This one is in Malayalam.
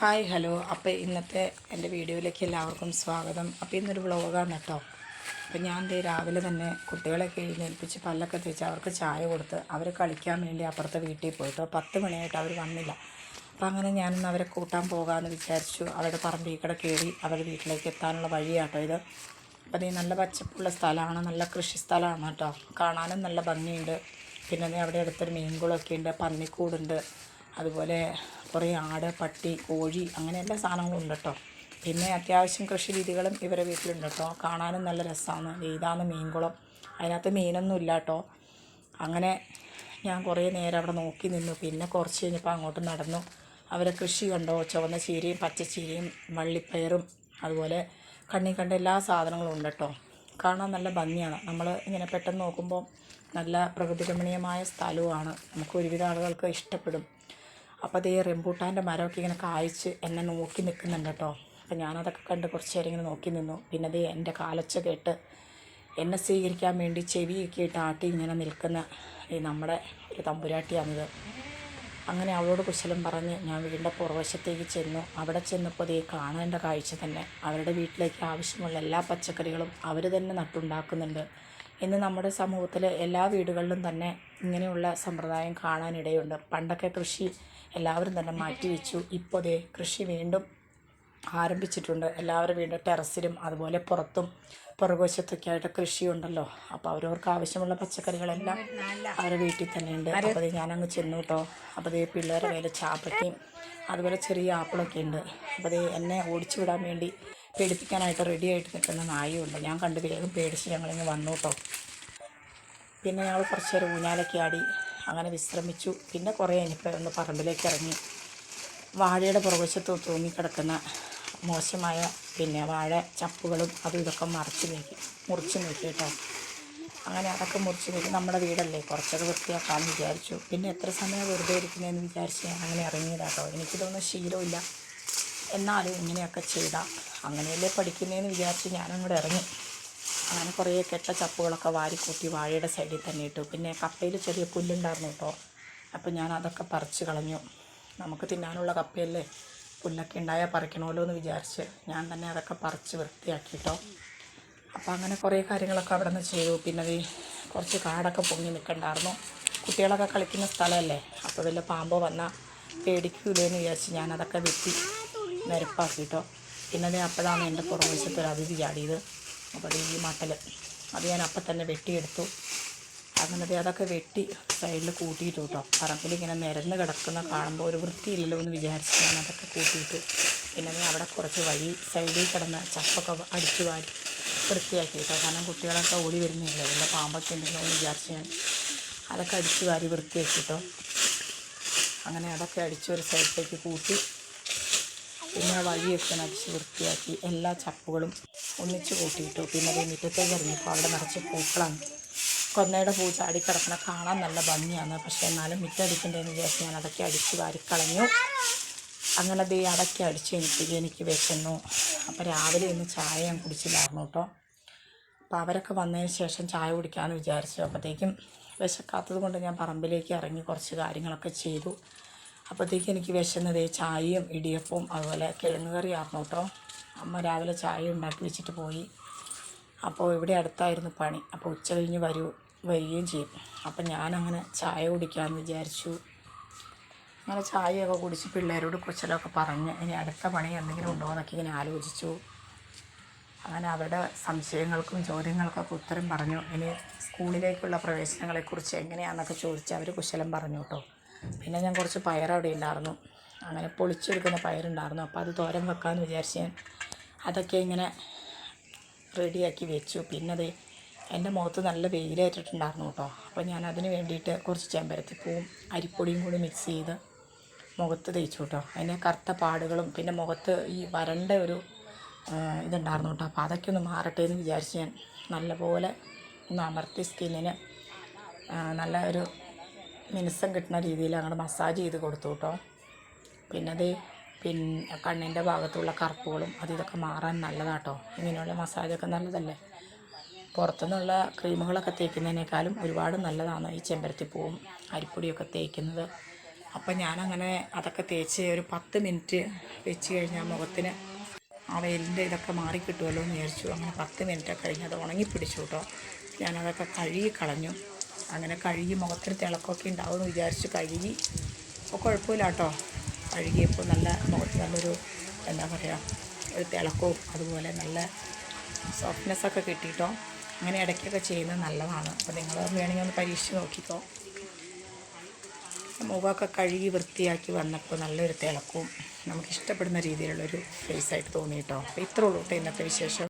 Hi hello. അപ്പോൾ ഇന്നത്തെ എന്റെ വീഡിയോയിലേക്ക് എല്ലാവർക്കും സ്വാഗതം. അപ്പോൾ ഇന്നൊരു വ്ളോഗാണ് കേട്ടോ. അപ്പോൾ ഞാൻ ദേ രാവിലെ തന്നെ കുട്ടികളൊക്കെ എഴുന്നേൽപ്പിച്ച് പല്ലൊക്കെ തേച്ച് അവർക്ക് ചായ കൊടുത്ത് അവർ കളിക്കാൻ വേണ്ടി അപ്പുറത്തെ വീട്ടിൽ പോയിട്ട്. പത്ത് മണിയായിട്ട് അവർ വന്നില്ല. അപ്പോൾ അങ്ങനെ ഞാനൊന്ന് അവരെ കൂട്ടാൻ പോകാമെന്ന് വിചാരിച്ചു. അവരുടെ പറമ്പിൽ കൂടെ കയറി അവരുടെ വീട്ടിലേക്ക് എത്താനുള്ള വഴിയാട്ടോ ഇത്. അപ്പോൾ ഈ നല്ല പച്ചപ്പുള്ള സ്ഥലമാണ്. നല്ല കൃഷി സ്ഥലമാണ് കേട്ടോ. കാണാനും നല്ല ഭംഗിയുണ്ട്. പിന്നെ നീ അവിടെ അടുത്തൊരു മീൻകുളമൊക്കെ ഉണ്ട്. പന്നിക്കൂടുണ്ട്. അതുപോലെ കുറേ ആട് പട്ടി കോഴി അങ്ങനെ എല്ലാ സാധനങ്ങളും ഉണ്ട് കേട്ടോ പിന്നെ അത്യാവശ്യം കൃഷി രീതികളും ഇവരെ വീട്ടിലുണ്ട് കേട്ടോ കാണാനും നല്ല രസമാണ്. ഇതാണ് മീൻകുളം. അതിനകത്ത് മീനൊന്നും ഇല്ല കേട്ടോ അങ്ങനെ ഞാൻ കുറേ നേരം അവിടെ നോക്കി നിന്നു. പിന്നെ കുറച്ച് കഴിഞ്ഞപ്പോൾ അങ്ങോട്ട് നടന്നു. അവരെ കൃഷി കണ്ടോ? ചുവന്ന ചീരയും പച്ചച്ചീരയും വള്ളിപ്പയറും അതുപോലെ കണ്ണി കണ്ട എല്ലാ സാധനങ്ങളും ഉണ്ട് കേട്ടോ കാണാൻ നല്ല ഭംഗിയാണ്. നമ്മൾ ഇങ്ങനെ പെട്ടെന്ന് നോക്കുമ്പോൾ നല്ല പ്രകൃതി രമണീയമായ സ്ഥലവുമാണ്. നമുക്ക് ഒരുവിധ ആളുകൾക്ക് ഇഷ്ടപ്പെടും. അപ്പോൾ അതേ റെമ്പൂട്ടാന്റെ മരമൊക്കെ ഇങ്ങനെ കായ്ച്ച് എന്നെ നോക്കി നിൽക്കുന്നുണ്ട് കേട്ടോ അപ്പം ഞാനതൊക്കെ കണ്ട് കുറച്ച് നേരം ഇങ്ങനെ നോക്കി നിന്നു. പിന്നെ അതേ എന്റെ കാലച്ച കേട്ട് എന്നെ സ്വീകരിക്കാൻ വേണ്ടി ചെവിയൊക്കെ ഇട്ട് ആട്ടി ഇങ്ങനെ നിൽക്കുന്ന ഈ നമ്മുടെ ഒരു തമ്പുരാട്ടിയാണിത്. അങ്ങനെ അവളോട് കുശലം പറഞ്ഞ് ഞാൻ വീടിന്റെ പുറവശത്തേക്ക് ചെന്നു. അവിടെ ചെന്നപ്പോൾ ദേ കാണേണ്ട കാഴ്ച തന്നെ. അവരുടെ വീട്ടിലേക്ക് ആവശ്യമുള്ള എല്ലാ പച്ചക്കറികളും അവർ തന്നെ നട്ടുണ്ടാക്കുന്നുണ്ട്. ഇന്ന് നമ്മുടെ സമൂഹത്തിൽ എല്ലാ വീടുകളിലും തന്നെ ഇങ്ങനെയുള്ള സമ്പ്രദായം കാണാനിടയുണ്ട്. പണ്ടൊക്കെ കൃഷി എല്ലാവരും തന്നെ മാറ്റിവെച്ചു. ഇപ്പോൾ ദേ കൃഷി വീണ്ടും ആരംഭിച്ചിട്ടുണ്ട്. എല്ലാവരും വീണ്ടും ടെറസിലും അതുപോലെ പുറത്തും പുറകുവശത്തൊക്കെ ആയിട്ട് കൃഷിയുണ്ടല്ലോ. അപ്പോൾ അവരവർക്ക് ആവശ്യമുള്ള പച്ചക്കറികളെല്ലാം അവരുടെ വീട്ടിൽ തന്നെയുണ്ട്. അപ്പോൾ അത് ഞാനങ്ങ് ചെന്നു കേട്ടോ അപ്പോൾ അതേ പിള്ളേരുടെ കയ്യിൽ ചാപ്പയ്ക്കും അതുപോലെ ചെറിയ ആപ്പിളൊക്കെ ഉണ്ട്. അപ്പോൾ അതേ എന്നെ ഓടിച്ചു വിടാൻ വേണ്ടി പേടിപ്പിക്കാനായിട്ട് റെഡി ആയിട്ട് നിൽക്കുന്ന നായുണ്ട് ഞാൻ കണ്ട് വേഗം പേടിച്ച് ഞങ്ങളിങ്ങ് വന്നു കേട്ടോ പിന്നെ ഞങ്ങൾ കുറച്ച് നേരം ഊഞ്ഞാലൊക്കെ ആടി അങ്ങനെ വിശ്രമിച്ചു. പിന്നെ കുറേ കഴിഞ്ഞപ്പോൾ ഒന്ന് പറമ്പിലേക്ക് ഇറങ്ങി. വാഴയുടെ പുറകുവശത്ത് തൂങ്ങിക്കിടക്കുന്ന മോശമായ പിന്നെ വാഴ ചപ്പുകളും അതും ഇതൊക്കെ മറിച്ച് നീക്കി മുറിച്ച് നീക്കി കേട്ടോ അങ്ങനെ അതൊക്കെ മുറിച്ച് നീക്കി നമ്മുടെ വീടല്ലേ? കുറച്ചൊക്കെ വൃത്തിയാക്കാമെന്ന് വിചാരിച്ചു. പിന്നെ എത്ര സമയം വെറുതെ ഇരിക്കുന്നതെന്ന് വിചാരിച്ച് അങ്ങനെ ഇറങ്ങിയതാട്ടോ. എനിക്കിതൊന്നും ശീലമില്ല. എന്നാലും ഇങ്ങനെയൊക്കെ ചെയ്താൽ അങ്ങനെയല്ലേ പഠിക്കുന്നതെന്ന് വിചാരിച്ച് ഞാനങ്ങോട്ട് ഇറങ്ങി. അങ്ങനെ കുറേ കെട്ട ചപ്പുകളൊക്കെ വാരിക്കൂട്ടി വാഴയുടെ സൈഡിൽ തന്നെ ഇട്ടു. പിന്നെ കപ്പയിൽ ചെറിയ പുല്ലുണ്ടായിരുന്നു കേട്ടോ. അപ്പോൾ ഞാൻ അതൊക്കെ പറിച്ച് കളഞ്ഞു. നമുക്ക് തിന്നാനുള്ള കപ്പയല്ലേ? പുല്ലൊക്കെ ഉണ്ടായാൽ പറിക്കണമല്ലോ എന്ന് വിചാരിച്ച് ഞാൻ തന്നെ അതൊക്കെ പറിച്ച് വൃത്തിയാക്കി കേട്ടോ. അപ്പോൾ അങ്ങനെ കുറേ കാര്യങ്ങളൊക്കെ അവിടെ നിന്ന് ചെയ്തു. പിന്നെ അത് കുറച്ച് കാടൊക്കെ പൊങ്ങി നിൽക്കണ്ടായിരുന്നു. കുട്ടികളൊക്കെ കളിക്കുന്ന സ്ഥലമല്ലേ? അപ്പോൾ വല്ല പാമ്പോ വന്നാൽ പേടിക്കൂലെന്ന് വിചാരിച്ച് ഞാനതൊക്കെ വെട്ടി. നിരപ്പാക്കി കേട്ടോ പിന്നെ അത് അപ്പോഴാണ് എന്റെ പുറകുവശത്ത് ഒരു അതിഥി ചാടിയത്. അപ്പോൾ അത് ഈ മട്ടൽ അത് ഞാൻ അപ്പം തന്നെ വെട്ടിയെടുത്തു. അങ്ങനെ ദേ അതൊക്കെ വെട്ടി സൈഡിൽ കൂട്ടിയിട്ടു കേട്ടോ. പറമ്പിൽ ഇങ്ങനെ നിരന്ന് കിടക്കുന്ന കാണുമ്പോൾ ഒരു വൃത്തിയില്ലല്ലോ എന്ന് വിചാരിച്ച് ഞാൻ അതൊക്കെ കൂട്ടിയിട്ടു. പിന്നെ ഞാൻ അവിടെ കുറച്ച് വഴി സൈഡിൽ കിടന്ന ചപ്പൊക്കെ അടിച്ചു വാരി വൃത്തിയാക്കി കേട്ടോ. കാരണം കുട്ടികളൊക്കെ ഓടി വരുന്നില്ല? വല്ല പാമ്പൊക്കെ ഉണ്ടല്ലോ എന്ന് വിചാരിച്ച് ഞാൻ അതൊക്കെ അടിച്ചു വാരി വൃത്തിയാക്കി കേട്ടോ. അങ്ങനെ അതൊക്കെ അടിച്ച് ഒരു സൈഡിലേക്ക് കൂട്ടി പിന്നെ ആ വഴിയൊക്കെ നടിച്ച് വൃത്തിയാക്കി എല്ലാ ചപ്പുകളും ഒന്നിച്ച് കൂട്ടിയിട്ടു. പിന്നെ അത് മുറ്റത്തേക്ക് ഇറങ്ങിയപ്പോൾ അവിടെ നിറച്ച് പൂക്കളാണ്. കൊന്നയുടെ പൂ ചാടി കിടക്കണ കാണാൻ നല്ല ഭംഗിയാണ്. പക്ഷേ എന്നാലും മുറ്റടിക്കണ്ടെന്ന് വിചാരിച്ച് ഞാൻ അതൊക്കെ അടിച്ച് വാരിക്കളഞ്ഞു. അങ്ങനെ ദേ അടക്കി അടിച്ച് എനിക്ക് എനിക്ക് വെക്കുന്നു അപ്പോൾ രാവിലെ ഒന്ന് ചായ ഞാൻ കുടിച്ചില്ലായിരുന്നു കേട്ടോ. അപ്പോൾ അവരൊക്കെ വന്നതിന് ശേഷം ചായ കുടിക്കാമെന്ന് വിചാരിച്ചു. അപ്പോഴത്തേക്കും വിശക്കാത്തത് കൊണ്ട് ഞാൻ പറമ്പിലേക്ക് ഇറങ്ങി കുറച്ച് കാര്യങ്ങളൊക്കെ ചെയ്തു. അപ്പോഴത്തേക്കും എനിക്ക് വിശന്നത് ചായയും ഇടിയപ്പവും അതുപോലെ കിഴങ്ങ് കറി ആയിരുന്നു കേട്ടോ. അമ്മ രാവിലെ ചായ ഉണ്ടാക്കി വെച്ചിട്ട് പോയി. അപ്പോൾ ഇവിടെ അടുത്തായിരുന്നു പണി. അപ്പോൾ ഉച്ച കഴിഞ്ഞ് വരൂ വരികയും ചെയ്യും. അപ്പം ഞാനങ്ങനെ ചായ കുടിക്കാമെന്ന് വിചാരിച്ചു. അങ്ങനെ ചായയൊക്കെ കുടിച്ച് പിള്ളേരോട് കുശലമൊക്കെ പറഞ്ഞ് ഇനി അടുത്ത പണി എന്തെങ്കിലും ഉണ്ടോ എന്നൊക്കെ ഇങ്ങനെ ആലോചിച്ചു. അങ്ങനെ അവരുടെ സംശയങ്ങൾക്കും ചോദ്യങ്ങൾക്കൊക്കെ ഉത്തരം പറഞ്ഞു. ഇനി സ്കൂളിലേക്കുള്ള പ്രവേശനങ്ങളെക്കുറിച്ച് എങ്ങനെയാണെന്നൊക്കെ ചോദിച്ച് അവർ കുശലം പറഞ്ഞു കേട്ടോ. പിന്നെ ഞാൻ കുറച്ച് പയർ അവിടെ ഉണ്ടായിരുന്നു അങ്ങനെ പൊളിച്ചെടുക്കുന്ന പയറുണ്ടായിരുന്നു അപ്പോൾ അത് തോരൻ വെക്കാമെന്ന് വിചാരിച്ച് ഞാൻ അതൊക്കെ ഇങ്ങനെ റെഡിയാക്കി വെച്ചു. പിന്നെ അത് എന്റെ മുഖത്ത് നല്ല വെയിലേറ്റിട്ടുണ്ടായിരുന്നു കേട്ടോ. അപ്പോൾ ഞാൻ അതിന് വേണ്ടിയിട്ട് കുറച്ച് ചെമ്പരത്തിപ്പൂവും അരിപ്പൊടിയും കൂടി മിക്സ് ചെയ്ത് മുഖത്ത് തേച്ചു കേട്ടോ. അതിന്റെ കറുത്ത പാടുകളും പിന്നെ മുഖത്ത് ഈ വരണ്ട ഒരു ഇതുണ്ടായിരുന്നു കേട്ടോ. അപ്പോൾ അതൊക്കെ ഒന്ന് മാറട്ടെ എന്ന് വിചാരിച്ച് ഞാൻ നല്ലപോലെ ഒന്ന് അമർത്തി സ്കിന്നിന് നല്ല ഒരു മിനുസം കിട്ടുന്ന രീതിയിൽ അങ്ങോട്ട് മസാജ് ചെയ്ത് കൊടുത്തു കേട്ടോ പിന്നെ അത് പിന്നെ കണ്ണിന്റെ ഭാഗത്തുള്ള കറുപ്പുകളും അത് ഇതൊക്കെ മാറാൻ നല്ലതാട്ടോ ഇങ്ങനെയുള്ള മസാജൊക്കെ നല്ലതല്ലേ? പുറത്തുനിന്നുള്ള ക്രീമുകളൊക്കെ തേക്കുന്നതിനേക്കാളും ഒരുപാട് നല്ലതാണ് ഈ ചെമ്പരത്തിപ്പൂവും അരിപ്പൊടിയൊക്കെ തേക്കുന്നത്. അപ്പം ഞാനങ്ങനെ അതൊക്കെ തേച്ച് ഒരു പത്ത് മിനിറ്റ് വെച്ച് കഴിഞ്ഞാൽ മുഖത്തിന് ആ വെയിലിന്റെ ഇതൊക്കെ മാറിക്കിട്ടുമല്ലോ എന്ന് വിചാരിച്ചു. അങ്ങനെ പത്ത് മിനിറ്റൊക്കെ കഴിഞ്ഞ് അത് ഉണങ്ങിപ്പിടിച്ചു കേട്ടോ ഞാനതൊക്കെ കഴുകി കളഞ്ഞു. അങ്ങനെ കഴുകി മുഖത്തിന് തിളക്കമൊക്കെ ഉണ്ടാവുമെന്ന് വിചാരിച്ച് കഴുകി. അപ്പോൾ കുഴപ്പമില്ല കേട്ടോ. കഴുകിയപ്പോൾ നല്ല മുഖത്ത് നല്ലൊരു എന്താ പറയുക ഒരു തിളക്കവും അതുപോലെ നല്ല സോഫ്റ്റ്നെസ് ഒക്കെ കിട്ടിയിട്ടോ. അങ്ങനെ ഇടയ്ക്കൊക്കെ ചെയ്യുന്നത് നല്ലതാണ്. അപ്പോൾ നിങ്ങൾ വേണമെങ്കിൽ ഒന്ന് പരീക്ഷിച്ച് നോക്കിക്കോ. മുഖമൊക്കെ കഴുകി വൃത്തിയാക്കി വന്നപ്പോൾ നല്ലൊരു തിളക്കവും നമുക്ക് ഇഷ്ടപ്പെടുന്ന രീതിയിലുള്ളൊരു ഫേസായിട്ട് തോന്നി തോന്നിയിട്ടോ. അപ്പോൾ ഇത്രേ ഉള്ളൂ കേട്ടോ ഇന്നത്തെ വിശേഷം.